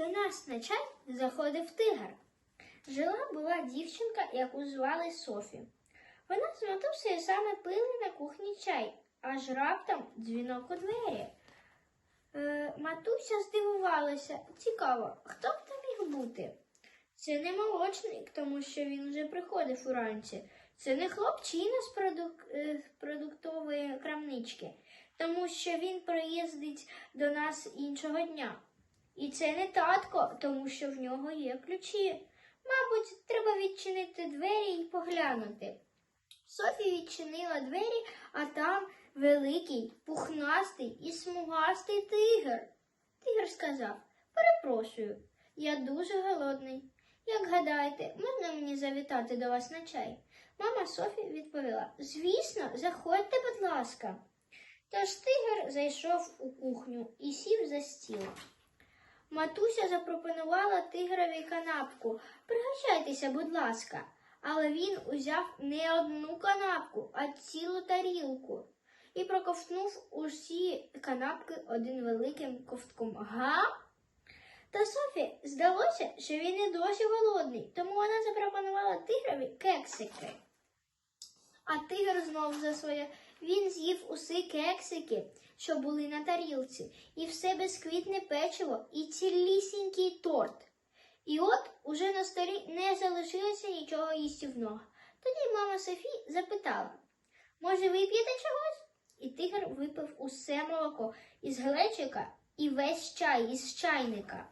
До нас на чай заходив тигр. Жила була дівчинка, яку звали Софі. Вона з матусею саме пили на кухні чай, аж раптом дзвінок у двері. Е, матуся здивувалася. Цікаво, хто б там міг бути? Це не молочник, тому що він вже приходив уранці. Це не хлопчина з продук... е, продуктової крамнички, тому що він приїздить до нас іншого дня. І це не татко, тому що в нього є ключі. Мабуть, треба відчинити двері і поглянути. Софі відчинила двері, а там великий, пухнастий і смугастий тигр. Тигр сказав: Перепрошую, я дуже голодний. Як гадаєте, можна мені завітати до вас на чай? Мама Софі відповіла: Звісно, заходьте, будь ласка. Тож тигр зайшов у кухню і сів за стіл. Матуся запропонувала тигрові канапку. Пригощайтеся, будь ласка. Але він узяв не одну канапку, а цілу тарілку і проковтнув усі канапки один великим ковтком. Га? Та Софі здалося, що він і досі голодний, тому вона запропонувала тигрові кексики. А тигр знов за своє. Він з'їв усі кексики, що були на тарілці, і все безквітне печиво, і цілісінький торт. І от уже на столі не залишилося нічого їстівного. Тоді мама Софі запитала, може, вип'єте чогось? І тигр випив усе молоко із глечика і весь чай із чайника.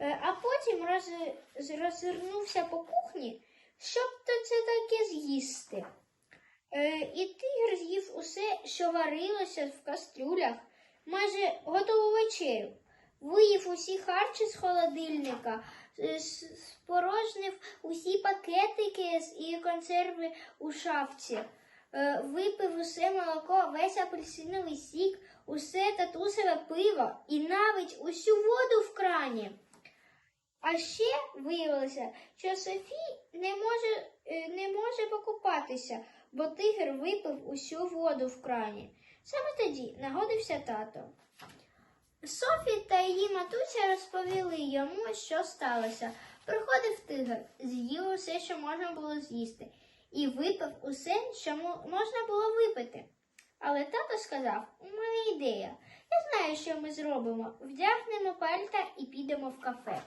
Е, А потім роз... розвернувся по кухні, щоб то це таке з'їсти. Е, І тигр з'їв усе, що варилося в кастрюлях, майже готову вечерю. Виїв усі харчі з холодильника, е, спорожнив усі пакетики і консерви у шафці, е, випив усе молоко, весь апельсиновий сік, усе татусове пиво і навіть усю воду в крані. А ще виявилося, що Софі не може, не може покупатися, бо тигр випив усю воду в крані. Саме тоді нагодився тато. Софі та її матуся розповіли йому, що сталося. Приходив тигр, з'їв усе, що можна було з'їсти, і випив усе, що можна було випити. Але тато сказав: у мене ідея. Я знаю, що ми зробимо. Вдягнемо пальта і підемо в кафе.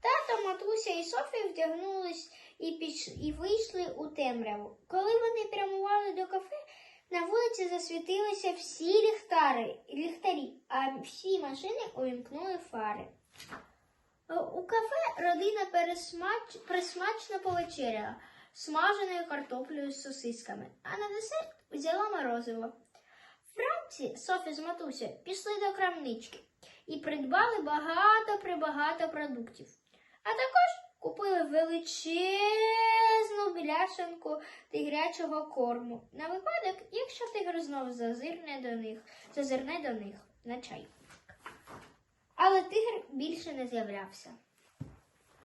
Тато, матуся і Софія вдягнулись і, піш... і вийшли у темряву. Коли вони прямували до кафе, на вулиці засвітилися всі ліхтари, ліхтарі, а всі машини увімкнули фари. Е, У кафе родина пересмач... присмачно повечеряла смаженою картоплею з сосисками, а на десерт взяла морозиво. Вранці Софі з матусею пішли до крамнички і придбали багато-прибагато продуктів. А також купили величезну бляшанку тигрячого корму на випадок, якщо тигр знов зазирне до них, зазирне до них на чай. Але тигр більше не з'являвся.